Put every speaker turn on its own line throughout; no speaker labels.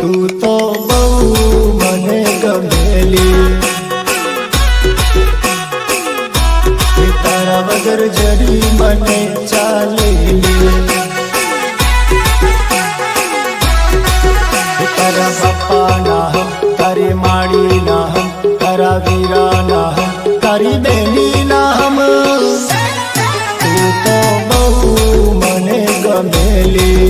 तू तो बहु मने गमेली। तारा बगर जड़ी मने चाली तारा बापा ना हम तारी माड़ी ना हम तारा वीरा ना हम तारी बेली ना हम तू तो बहु मने गमेली।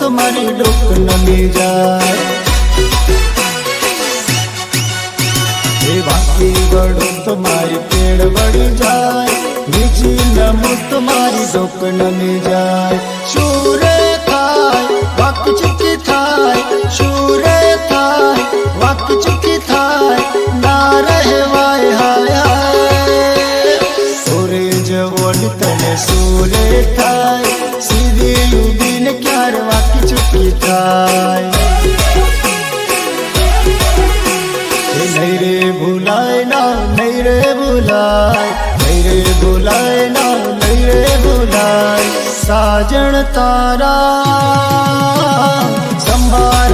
তোমারে লোক নামে যায় बाकी तुम्हारी पेड़ बढ़ जाए। निजी नम तुम्हारी डोकन में जाए। शूर थाय वक चुकी थाय शूर थाय वक चुकी थाय ना रहवाय हाय हाय। सूरज तने सूर्य थाय ઉડીને ક્યાર વાકી ચૂકી થાય? નહીં રે ભૂલાય ના, નહીં રે ભૂલાય. નહીં રે ભૂલાય ના, નહીં રે ભૂલાય. સાજણ તારા, સંભાળ